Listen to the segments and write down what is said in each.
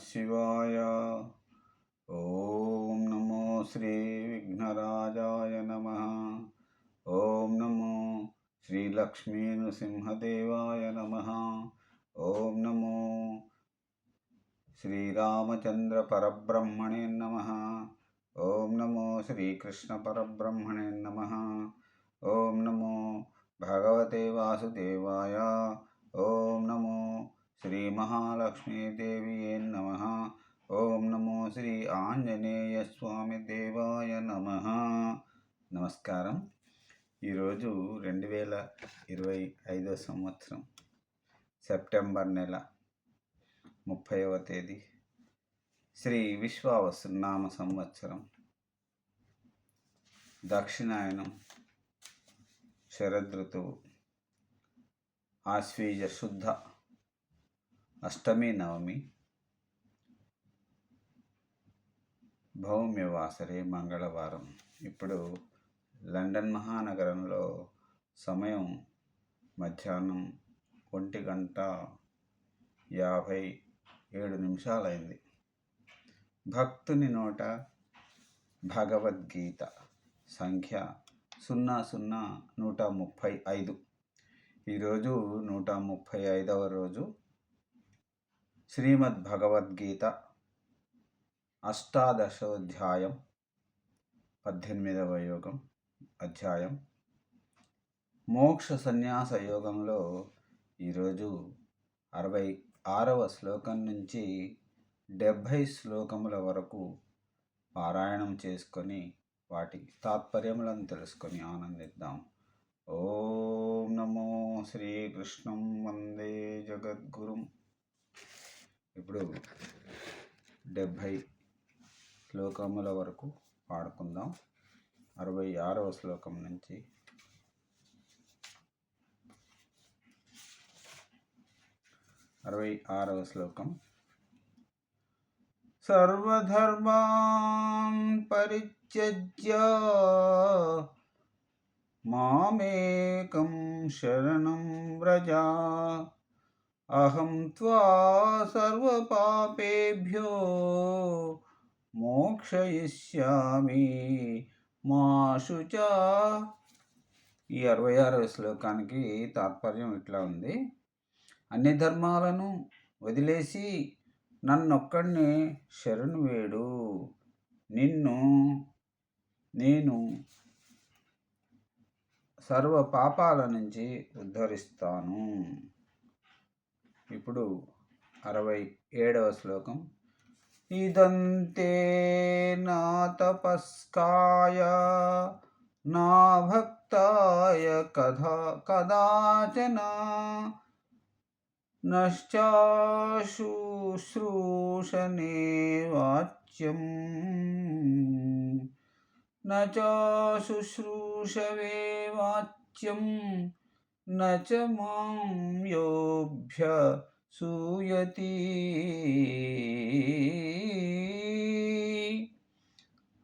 శివాయ ఓం నమో శ్రీ విఘ్నరాజాయ నమ ఓం నమో శ్రీ లక్ష్మీ నృసింహదేవాయ నమ ఓం నమో శ్రీరామచంద్ర పరబ్రహ్మణే నమ ఓం నమో శ్రీకృష్ణ పరబ్రహ్మణే నమ ఓం నమో భగవతే వాసుదేవాయ ఓం నమో శ్రీ మహాలక్ష్మీదేవియే నమ ఓం నమో శ్రీ ఆంజనేయ స్వామి దేవాయ నమ నమస్కారం ఈరోజు రెండు వేల ఇరవై ఐదో సంవత్సరం సెప్టెంబర్ నెల ముప్పైవ తేదీ. శ్రీ విశ్వావసునామ సంవత్సరం. దక్షిణాయనం శరదృతువు. ఆశ్వీజ శుద్ధ అష్టమి నవమి భౌమ్యవాసరే మంగళవారం. ఇప్పుడు లండన్ మహానగరంలో సమయం మధ్యాహ్నం ఒంటి గంట యాభై ఏడు నిమిషాలైంది. భక్తుని నోట భగవద్గీత సంఖ్య సున్నా సున్నా నూట ముప్పై ఐదు. ఈరోజు నూట ముప్పై ఐదవ రోజు శ్రీమద్ భగవద్గీత అష్టాదశోధ్యాయం పద్దెనిమిదవ యోగం అధ్యాయం. మోక్ష సన్యాస యోగంలో ఈరోజు అరవై ఆరవ శ్లోకం నుంచి డెబ్భై శ్లోకముల వరకు పారాయణం చేసుకొని వాటి తాత్పర్యములను తెలుసుకొని ఆనందిద్దాం. ఓం నమో శ్రీకృష్ణం వందే జగద్గురుం. ఇప్పుడు డెబ్భై శ్లోకముల వరకు పాడుకుందాం. అరవై ఆరవ శ్లోకం నుంచి. అరవై ఆరవ శ్లోకం. సర్వధర్మాన్ పరిత్యజ్య మామేకం శరణం వ్రజా అహం త్వా సర్వపాపేభ్యో మోక్షయిష్యామి మాశుచ ఈ అరవై ఆరవ శ్లోకానికి తాత్పర్యం ఇట్లా ఉంది. అన్ని ధర్మాలను వదిలేసి నన్నొక్కడిని శరణు వేడు. నిన్ను నేను సర్వ పాపాల నుంచి ఉద్ధరిస్తాను. ఇప్పుడు అరవై ఏడవ శ్లోకం ఇదంతే నా తపస్కాయ నా భక్తాయ కథా కదాచన నశ్చాశుశ్రూషణే వాచ్యం न चाशुश्रूषवे वाच्यं न च मां योऽभ्यसूयति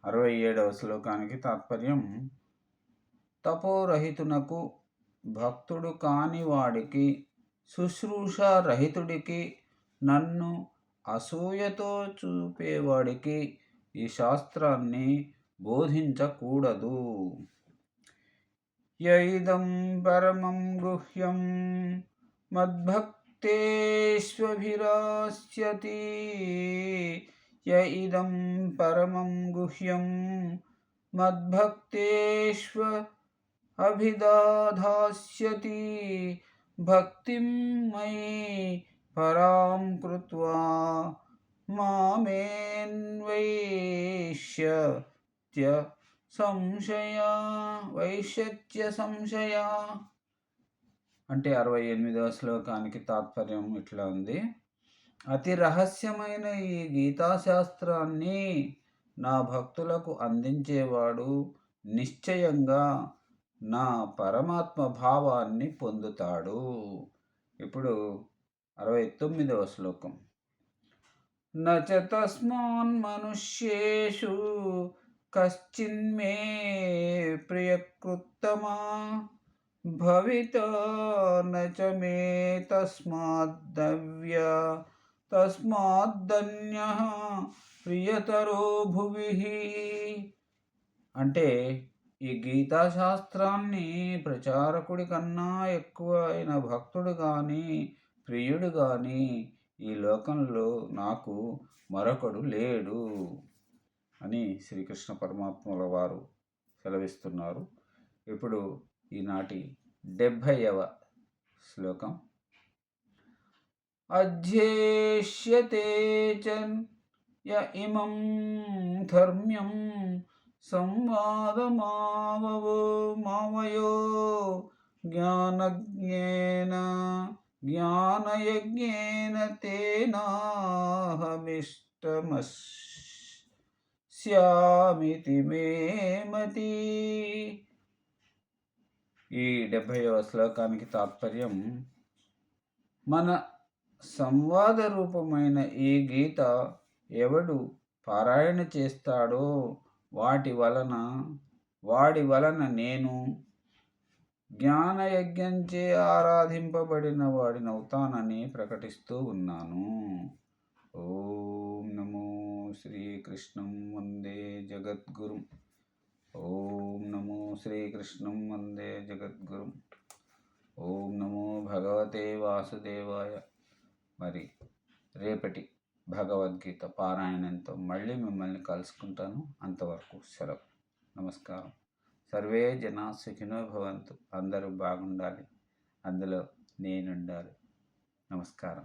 అరవై ఏడవ శ్లోకానికి తాత్పర్యం తపోరహితునకు భక్తుడు కాని వాడికి శుశ్రూష రహితుడికి నన్ను అసూయతో చూపేవాడికి ఈ శాస్త్రాన్ని బోధించకూడదు यदम परम गुह्यम मद्भक्तेष्वभिरास्यति। य इदं परमं गुह्यं मद्भक्तेष्व अभिदाधास्यति। भक्तिं मयि परां कृत्वा సంశయ వైశత్య సంశయ. అంటే అరవై ఎనిమిదవ శ్లోకానికి తాత్పర్యం ఇట్లా ఉంది. అతి రహస్యమైన ఈ గీతాశాస్త్రాన్ని నా భక్తులకు అందించేవాడు నిశ్చయంగా నా పరమాత్మ భావాన్ని పొందుతాడు. ఇప్పుడు అరవై తొమ్మిదవ శ్లోకం. నచ తస్మాన్ మనుష్యేషు కశ్చిన్మే ప్రియకృత్తమా భవిత న మే తస్మాద్దవ్య తస్మాద్దన్య ప్రియతరో భువి అంటే ఈ గీతాశాస్త్రాన్ని ప్రచారకుడి కన్నా ఎక్కువ అయిన భక్తుడు కానీ ప్రియుడు కానీ ఈ లోకంలో నాకు మరొకడు లేడు. అని శ్రీకృష్ణ పరమాత్మల వారు సెలవిస్తున్నారు. ఇప్పుడు ఈనాటి డెబ్భైవ శ్లోకం. అధ్యేష్యతే య ఇమం ధర్మ్యం సంవాదమావవో మావయో జ్ఞానజ్ఞేన జ్ఞానయజ్ఞేన తేనాహమిష్టమస్ శ్యామితి మేమతి ఈ డెబ్భైవ శ్లోకానికి తాత్పర్యం మన సంవాద రూపమైన ఈ గీత ఎవడు పారాయణ చేస్తాడో వాటి వలన వాడి వలన నేను జ్ఞానయజ్ఞంచే ఆరాధింపబడిన వాడినవుతానని ప్రకటిస్తూ ఉన్నాను. ఓం నమో శ్రీకృష్ణం వందే జగద్గురు. ఓం నమో శ్రీకృష్ణం వందే జగద్గురు. ఓం నమో భగవతే వాసుదేవాయ. మరి రేపటి భగవద్గీత పారాయణంతో మళ్ళీ మిమ్మల్ని కలుసుకుంటాను. అంతవరకు సెలవు. నమస్కారం. సర్వే జనా సుఖినో భవంతు. అందరూ బాగుండాలి. అందులో నేనుండాలి. నమస్కారం.